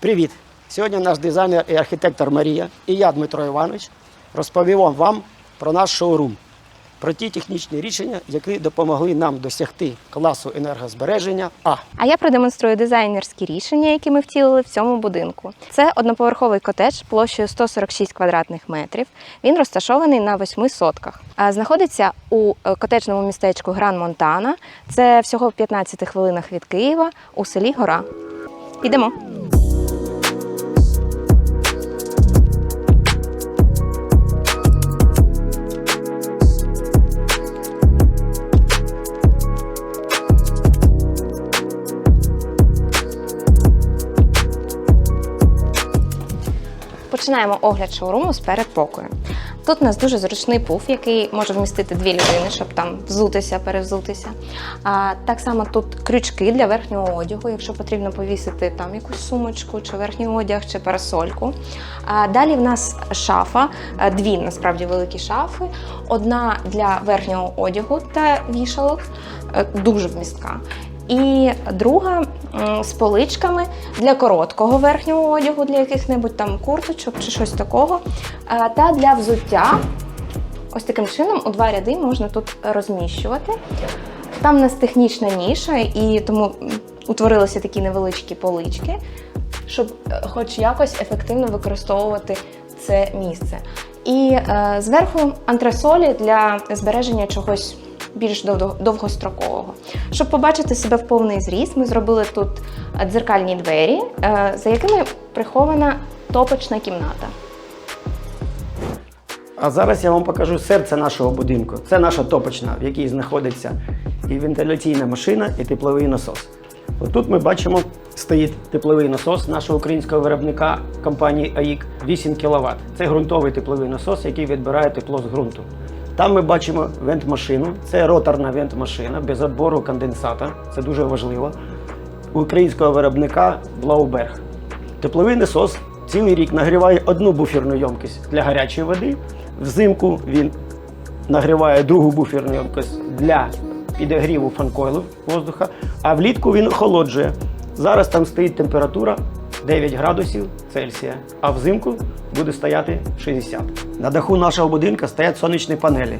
Привіт! Сьогодні наш дизайнер і архітектор Марія і я, Дмитро Іванович, розповімо вам про наш шоурум, про ті технічні рішення, які допомогли нам досягти класу енергозбереження А. А я продемонструю дизайнерські рішення, які ми втілили в цьому будинку. Це одноповерховий котедж площею 146 квадратних метрів. Він розташований на восьми сотках. Знаходиться у е, котеджному містечку Гран Монтана. Це всього в 15 хвилинах від Києва у селі Гора. Підемо. Починаємо огляд шоуруму з передпокою. Тут у нас дуже зручний пуф, який може вмістити дві людини, щоб там взутися, перевзутися. А, так само тут крючки для верхнього одягу, якщо потрібно повісити там якусь сумочку, чи верхній одяг, чи парасольку. А, далі в нас шафа, дві насправді великі шафи. Одна для верхнього одягу та вішалок, е, дуже вмістка. І друга з поличками для короткого верхнього одягу, для яких-небудь там курточок чи щось такого. Та для взуття. Ось таким чином у два ряди можна тут розміщувати. Там у нас технічна ніша, і тому утворилися такі невеличкі полички, щоб е, хоч якось ефективно використовувати це місце. І е, зверху антресолі для збереження чогось більш дов- довгострокового. Щоб побачити себе в повний зріст, ми зробили тут е, дзеркальні двері, е, за якими прихована топочна кімната. А зараз я вам покажу серце нашого будинку. Це наша топочна, в якій знаходиться і вентиляційна машина, і тепловий насос. Отут ми бачимо, стоїть тепловий насос нашого українського виробника компанії АІК 8 кВт. Це ґрунтовий тепловий насос, який відбирає тепло з ґрунту. Там ми бачимо вент-машину. Це роторна вент-машина без отбору конденсата. Це дуже важливо. Українського виробника Блауберг. Тепловий насос цілий рік нагріває одну буферну ємкість для гарячої води. Взимку він нагріває другу буферну ємкість для підігріву фанкойлів воздуха, а влітку він охолоджує. Зараз там стоїть температура 9 градусів Цельсія, а взимку буде стояти 60. На даху нашого будинку стоять сонячні панелі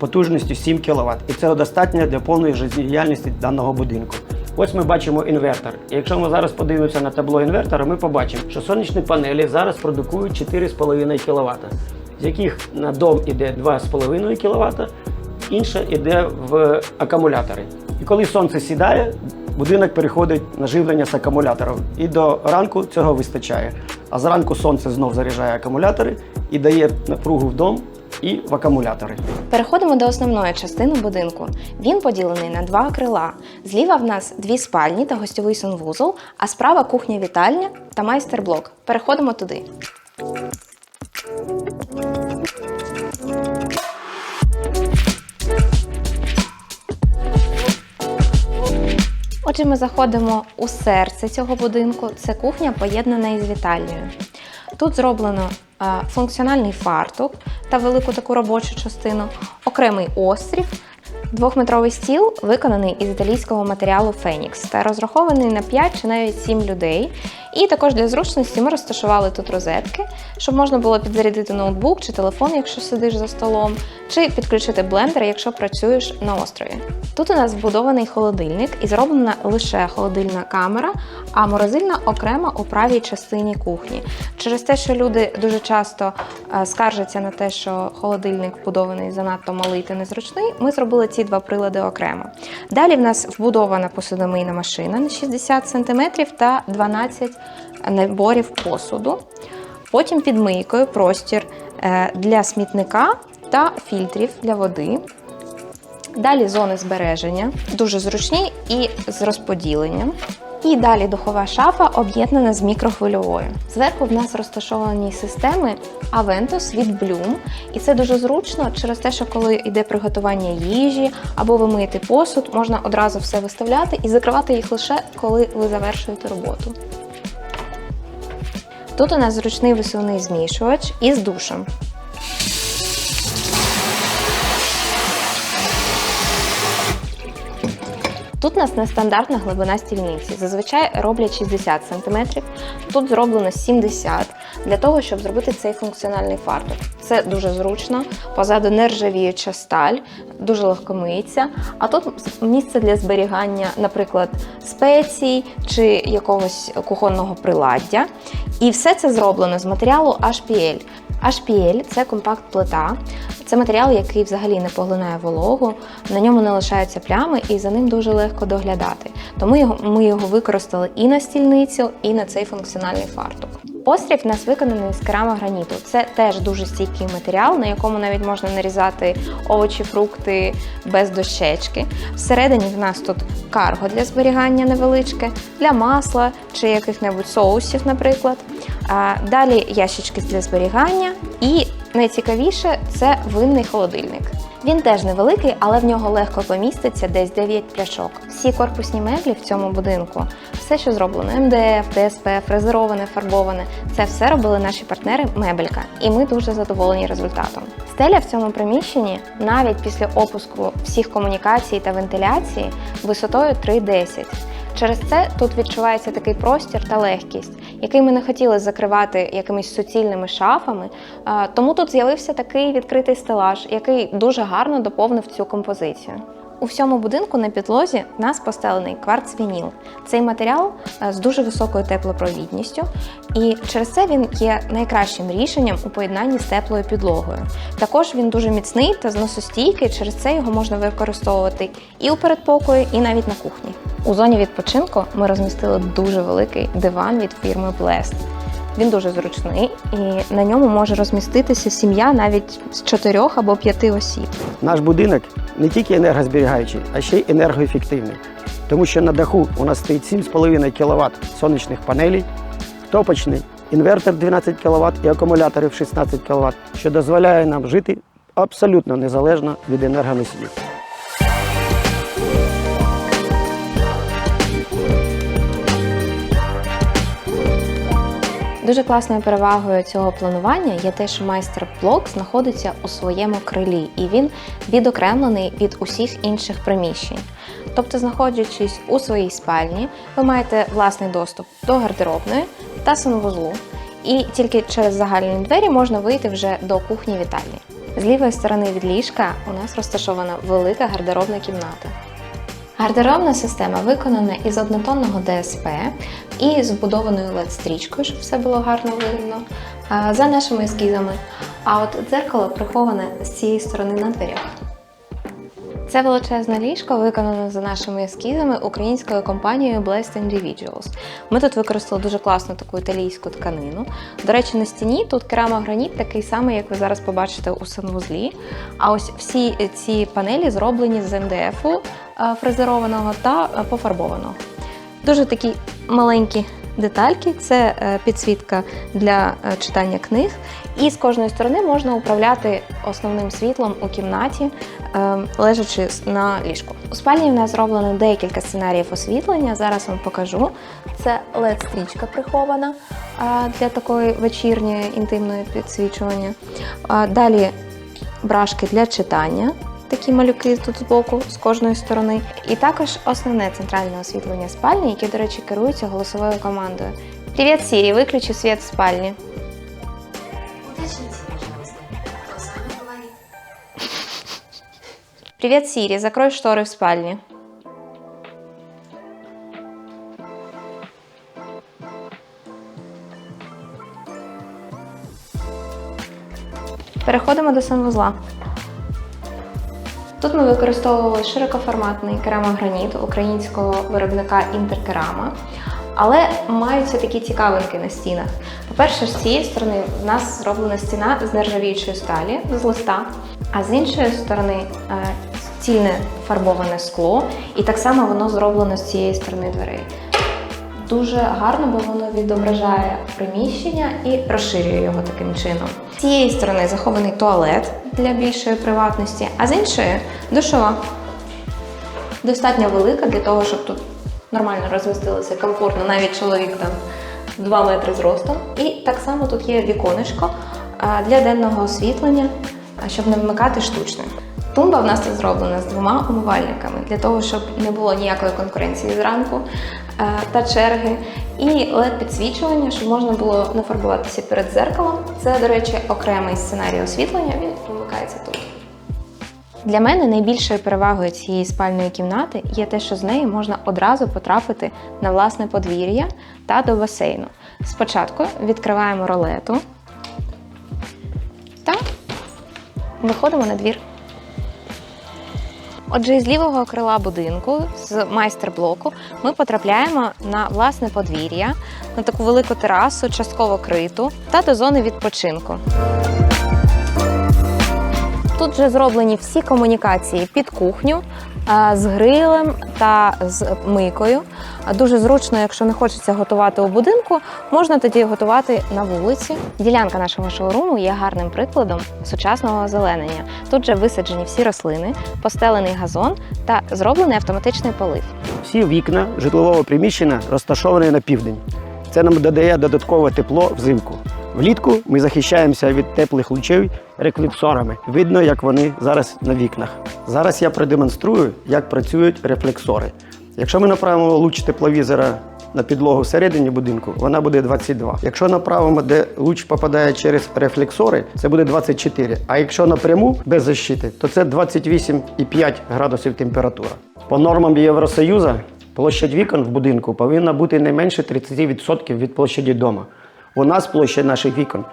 потужністю 7 кВт. І це достатньо для повної життєдіяльності даного будинку. Ось ми бачимо інвертор. І якщо ми зараз подивимося на табло інвертора, ми побачимо, що сонячні панелі зараз продукують 4,5 кВт, з яких на дом іде 2,5 кВт, інше йде в акумулятори. І коли сонце сідає, будинок переходить на живлення з акумуляторів. І до ранку цього вистачає. А зранку сонце знов заряджає акумулятори і дає напругу в дом і в акумулятори. Переходимо до основної частини будинку. Він поділений на два крила. Зліва в нас дві спальні та гостьовий санвузол, а справа кухня-вітальня та майстер-блок. Переходимо туди. Отже, ми заходимо у серце цього будинку. Це кухня поєднана із вітальнею. Тут зроблено е, функціональний фартук та велику таку робочу частину, окремий острів, двохметровий стіл, виконаний із італійського матеріалу Фенікс та розрахований на 5 чи навіть 7 людей. І також для зручності ми розташували тут розетки, щоб можна було підзарядити ноутбук чи телефон, якщо сидиш за столом, чи підключити блендер, якщо працюєш на острові. Тут у нас вбудований холодильник і зроблена лише холодильна камера, а морозильна окремо у правій частині кухні. Через те, що люди дуже часто е, скаржаться на те, що холодильник вбудований занадто малий та незручний, ми зробили ці два прилади окремо. Далі в нас вбудована посудомийна машина на 60 см та 12 наборів посуду. Потім під мийкою простір е, для смітника та фільтрів для води. Далі зони збереження, дуже зручні і з розподіленням. І далі духова шафа об'єднана з мікрохвильовою. Зверху в нас розташовані системи Aventus від Bloom. І це дуже зручно через те, що коли йде приготування їжі або ви миєте посуд, можна одразу все виставляти і закривати їх лише коли ви завершуєте роботу. Тут у нас зручний висувний змішувач із душем. Тут у нас нестандартна глибина стільниці. Зазвичай роблять 60 см, тут зроблено 70 для того, щоб зробити цей функціональний фартук. Це дуже зручно, позаду нержавіюча сталь, дуже легко миється. А тут місце для зберігання, наприклад, спецій чи якогось кухонного приладдя. І все це зроблено з матеріалу HPL. HPL – це компакт-плита, це матеріал, який взагалі не поглинає вологу, на ньому не лишаються плями і за ним дуже легко доглядати. Тому ми його використали і на стільницю, і на цей функціональний фартук. Пострів в нас виконаний з керамограніту. Це теж дуже стійкий матеріал, на якому навіть можна нарізати овочі, фрукти без дощечки. Всередині в нас тут карго для зберігання невеличке, для масла чи яких-небудь соусів, наприклад. Далі ящички для зберігання і найцікавіше це винний холодильник. Він теж невеликий, але в нього легко поміститься десь 9 пляшок. Всі корпусні меблі в цьому будинку, все, що зроблено МДФ, ДСП, фрезероване, фарбоване, це все робили наші партнери Мебелька, і ми дуже задоволені результатом. Стеля в цьому приміщенні навіть після опуску всіх комунікацій та вентиляції висотою 3,10. Через це тут відчувається такий простір та легкість, який ми не хотіли закривати якимись суцільними шафами. Тому тут з'явився такий відкритий стелаж, який дуже гарно доповнив цю композицію. У всьому будинку на підлозі в нас постелений кварц-вініл. Цей матеріал е, з дуже високою теплопровідністю, і через це він є найкращим рішенням у поєднанні з теплою підлогою. Також він дуже міцний та зносостійкий, через це його можна використовувати і у передпокої, і навіть на кухні. У зоні відпочинку ми розмістили дуже великий диван від фірми Blest. Він дуже зручний і на ньому може розміститися сім'я навіть з чотирьох або п'яти осіб. Наш будинок не тільки енергозберігаючий, а ще й енергоефективний. Тому що на даху у нас стоїть 7,5 кВт сонячних панелей, топочний інвертор 12 кВт і акумуляторів 16 кВт, що дозволяє нам жити абсолютно незалежно від енергоносіїв. Дуже класною перевагою цього планування є те, що майстер-блок знаходиться у своєму крилі, і він відокремлений від усіх інших приміщень. Тобто, знаходячись у своїй спальні, ви маєте власний доступ до гардеробної та санвузлу, і тільки через загальні двері можна вийти вже до кухні вітальні. З лівої сторони від ліжка у нас розташована велика гардеробна кімната. Гардеробна система виконана із однотонного ДСП і з вбудованою LED-стрічкою, щоб все було гарно видно, за нашими ескізами. А от дзеркало приховане з цієї сторони на дверях. Це величезне ліжко виконано за нашими ескізами українською компанією Blessed Individuals. Ми тут використали дуже класну таку італійську тканину. До речі, на стіні тут керамограніт такий самий, як ви зараз побачите у санвузлі. А ось всі ці панелі зроблені з МДФу е, фрезерованого та е, пофарбованого. Дуже такі маленькі детальки це е, підсвітка для е, читання книг. І з кожної сторони можна управляти основним світлом у кімнаті, е, лежачи на ліжку. У спальні в нас зроблено декілька сценаріїв освітлення. Зараз вам покажу. Це LED-стрічка прихована е, для такої вечірньої інтимної підсвічування. Далі брашки для читання. Такі малюки тут збоку з кожної сторони, і також основне центральне освітлення спальні, яке, до речі, керується голосовою командою. Привіт, Сірі, виключи світ в спальні. Уточните, пожалуйста, кто с вами говорит. Привет, Сири, закрой шторы в спальне. Переходимо до санвузла. Тут ми використовували широкоформатний керамограніт українського виробника Інтеркерама. Але маються такі цікавинки на стінах. По-перше, з цієї сторони в нас зроблена стіна з нержавіючої сталі, з листа, а з іншої сторони е, цільне фарбоване скло, і так само воно зроблено з цієї сторони дверей. Дуже гарно, бо воно відображає приміщення і розширює його таким чином. З цієї сторони захований туалет для більшої приватності, а з іншої душова. Достатньо велика для того, щоб тут нормально розмістилося комфортно, навіть чоловік там 2 метри зростом. І так само тут є віконечко для денного освітлення, щоб не вмикати штучне. Тумба в нас зроблена з двома умивальниками для того, щоб не було ніякої конкуренції зранку та черги. І led підсвічування, щоб можна було нафарбуватися перед зеркалом. Це, до речі, окремий сценарій освітлення. Він вимикається тут. Для мене найбільшою перевагою цієї спальної кімнати є те, що з неї можна одразу потрапити на власне подвір'я та до басейну. Спочатку відкриваємо ролету та виходимо на двір. Отже, із лівого крила будинку, з майстер-блоку, ми потрапляємо на власне подвір'я, на таку велику терасу, частково криту та до зони відпочинку. Тут вже зроблені всі комунікації під кухню з грилем та з мийкою. Дуже зручно, якщо не хочеться готувати у будинку, можна тоді готувати на вулиці. Ділянка нашого шоуруму є гарним прикладом сучасного озеленення. Тут вже висаджені всі рослини, постелений газон та зроблений автоматичний полив. Всі вікна житлового приміщення розташовані на південь. Це нам додає додаткове тепло взимку. Влітку ми захищаємося від теплих лучей рефлексорами. Видно, як вони зараз на вікнах. Зараз я продемонструю, як працюють рефлексори. Якщо ми направимо луч тепловізора на підлогу всередині будинку, вона буде 22. Якщо направимо, де луч попадає через рефлексори, це буде 24. А якщо напряму без защити, то це 28,5 градусів температура. По нормам Євросоюзу площадь вікон в будинку повинна бути не менше 30% від площаді дома. У нас площа наших вікон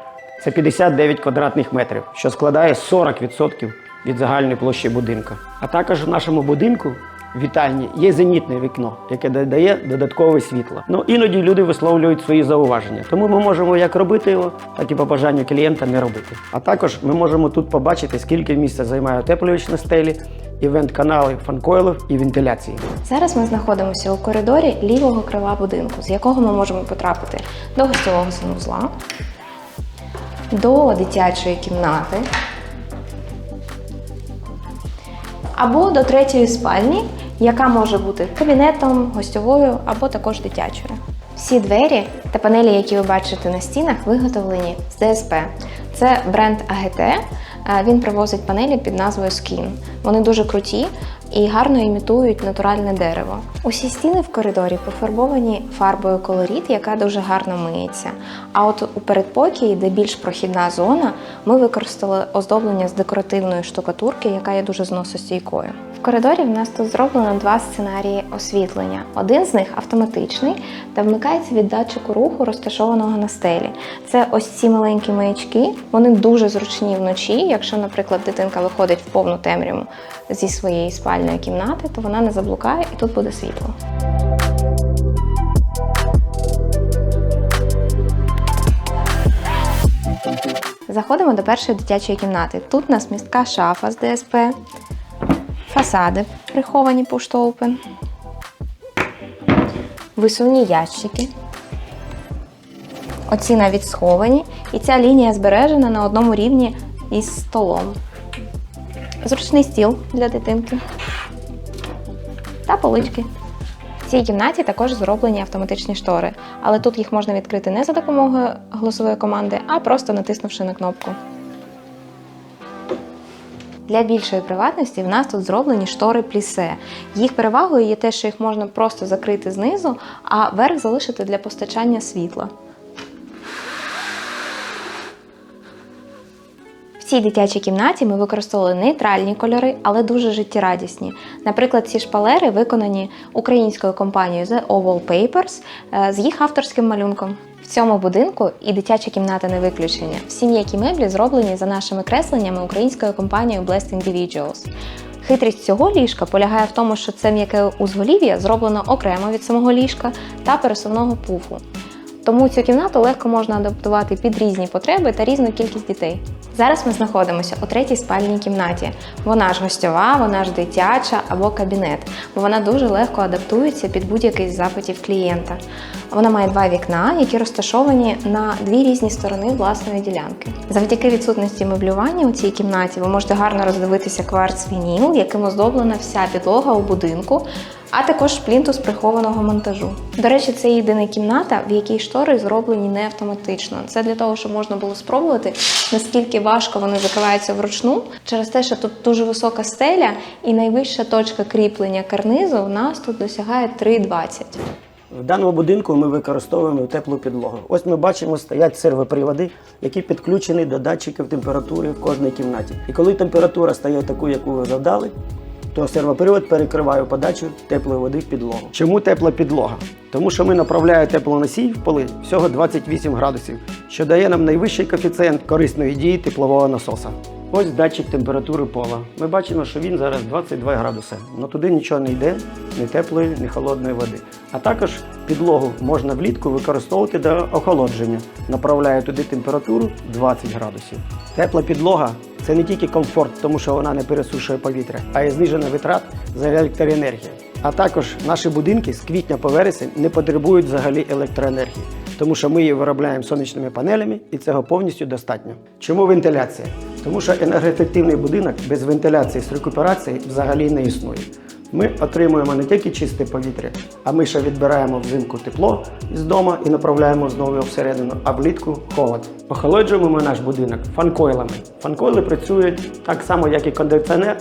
це 59 квадратних метрів, що складає 40% від загальної площі будинку. А також в нашому будинку в вітальні є зенітне вікно, яке додає додаткове світло. Ну іноді люди висловлюють свої зауваження, тому ми можемо як робити його, так і по бажанню клієнта не робити. А також ми можемо тут побачити, скільки місця займає утеплювач на стелі, івент-канали, фанкойлів і вентиляції. Зараз ми знаходимося у коридорі лівого крила будинку, з якого ми можемо потрапити до гостьового санвузла, до дитячої кімнати або до третьої спальні, яка може бути кабінетом, гостьовою або також дитячою. Всі двері та панелі, які ви бачите на стінах, виготовлені з ДСП. Це бренд АГТ. Е, Він привозить панелі під назвою Skin. Вони дуже круті і гарно імітують натуральне дерево. Усі стіни в коридорі пофарбовані фарбою колоріт, яка дуже гарно миється. А от у передпокії, де більш прохідна зона, ми використали оздоблення з декоративної штукатурки, яка є дуже зносостійкою. В коридорі в нас тут зроблено два сценарії освітлення. Один з них автоматичний та вмикається від датчику руху, розташованого на стелі. Це ось ці маленькі маячки. Вони дуже зручні вночі. Якщо, наприклад, дитинка виходить в повну темряву зі своєї спальної кімнати, то вона не заблукає і тут буде світло. Заходимо до першої дитячої кімнати. Тут у нас містка шафа з ДСП, фасади приховані to висувні ящики. Оці навіть сховані, і ця лінія збережена на одному рівні із столом. Зручний стіл для дитинки та полички. В цій кімнаті також зроблені автоматичні штори, але тут їх можна відкрити не за допомогою голосової команди, а просто натиснувши на кнопку. Для більшої приватності в нас тут зроблені штори плісе. Їх перевагою є те, що їх можна просто закрити знизу, а верх залишити для постачання світла. Цій дитячій кімнаті ми використовували нейтральні кольори, але дуже життєрадісні. Наприклад, ці шпалери виконані українською компанією The Oval Papers е, з їх авторським малюнком. В цьому будинку і дитяча кімната не виключення. Всі м'які меблі зроблені за нашими кресленнями українською компанією Blessed Individuals. Хитрість цього ліжка полягає в тому, що це м'яке узголів'я зроблено окремо від самого ліжка та пересувного пуфу. Тому цю кімнату легко можна адаптувати під різні потреби та різну кількість дітей. Зараз ми знаходимося у третій спальній кімнаті. Вона ж гостьова, вона ж дитяча або кабінет, бо вона дуже легко адаптується під будь-який з запитів клієнта. Вона має два вікна, які розташовані на дві різні сторони власної ділянки. Завдяки відсутності меблювання у цій кімнаті ви можете гарно роздивитися кварц вініл, яким оздоблена вся підлога у будинку. А також плінтус прихованого монтажу. До речі, це єдина кімната, в якій штори зроблені не автоматично. Це для того, щоб можна було спробувати, наскільки важко вони закриваються вручну, через те, що тут дуже висока стеля і найвища точка кріплення карнизу у нас тут досягає 3,20. В даному будинку ми використовуємо теплу підлогу. Ось ми бачимо, стоять сервоприводи, які підключені до датчиків температури в кожній кімнаті. І коли температура стає таку, яку ви завдали, то сервопривод перекриває подачу теплої води в підлогу. Чому тепла підлога? Тому що ми направляємо теплоносій в поли всього 28 градусів, що дає нам найвищий коефіцієнт корисної дії теплового насоса. Ось датчик температури пола. Ми бачимо, що він зараз 22 градуси. але туди нічого не йде, ні теплої, ні холодної води. А також підлогу можна влітку використовувати для охолодження. Направляє туди температуру 20 градусів. Тепла підлога це не тільки комфорт, тому що вона не пересушує повітря, а й знижена витрат за електроенергію. А також наші будинки з квітня по вересень не потребують взагалі електроенергії, тому що ми її виробляємо сонячними панелями і цього повністю достатньо. Чому вентиляція? Тому що енергоефективний будинок без вентиляції з рекуперації взагалі не існує. Ми отримуємо не тільки чисте повітря, а ми ще відбираємо взимку тепло з дому і направляємо знову всередину, а влітку холод. Охолоджуємо ми наш будинок фанкойлами. Фанкойли працюють так само, як і кондиціонер,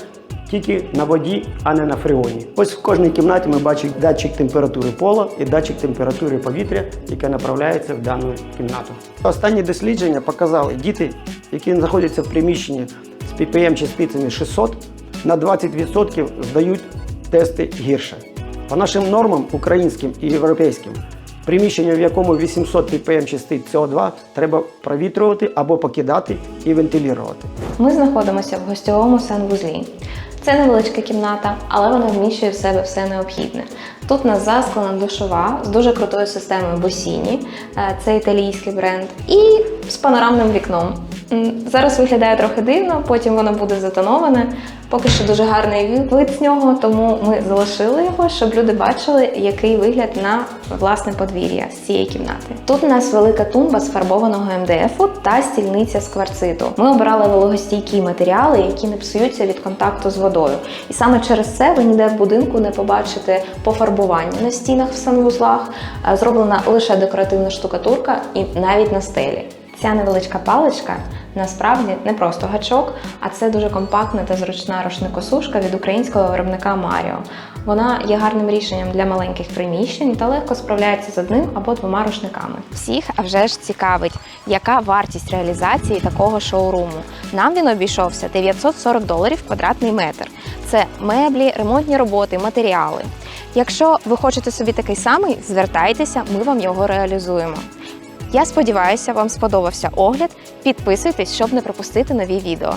тільки на воді, а не на фреоні. Ось в кожній кімнаті ми бачимо датчик температури пола і датчик температури повітря, яке направляється в дану кімнату. Останні дослідження показали, діти, які знаходяться в приміщенні з PPM частицями 600, на 20% здають тести гірше. По нашим нормам українським і європейським, приміщення, в якому 800 ppm частиць СО2, треба провітрювати або покидати і вентилювати. Ми знаходимося в гостьовому санвузлі. Це невеличка кімната, але вона вміщує в себе все необхідне. Тут у нас засклана душова з дуже крутою системою Босіні, е, це італійський бренд, і з панорамним вікном. Зараз виглядає трохи дивно, потім воно буде затоноване. Поки що дуже гарний вид з нього, тому ми залишили його, щоб люди бачили, який вигляд на власне подвір'я з цієї кімнати. Тут у нас велика тумба з фарбованого МДФу та стільниця з кварциту. Ми обирали вологостійкі матеріали, які не псуються від контакту з водою. І саме через це ви ніде в будинку не побачите пофарбування на стінах в санвузлах. Е, Зроблена лише декоративна штукатурка і навіть на стелі. Ця невеличка паличка насправді не просто гачок, а це дуже компактна та зручна рушникосушка від українського виробника Маріо. Вона є гарним рішенням для маленьких приміщень та легко справляється з одним або двома рушниками. Всіх, а вже ж цікавить, яка вартість реалізації такого шоуруму. Нам він обійшовся 940 доларів квадратний метр. Це меблі, ремонтні роботи, матеріали. Якщо ви хочете собі такий самий, звертайтеся, ми вам його реалізуємо. Я сподіваюся, вам сподобався огляд. Підписуйтесь, щоб не пропустити нові відео.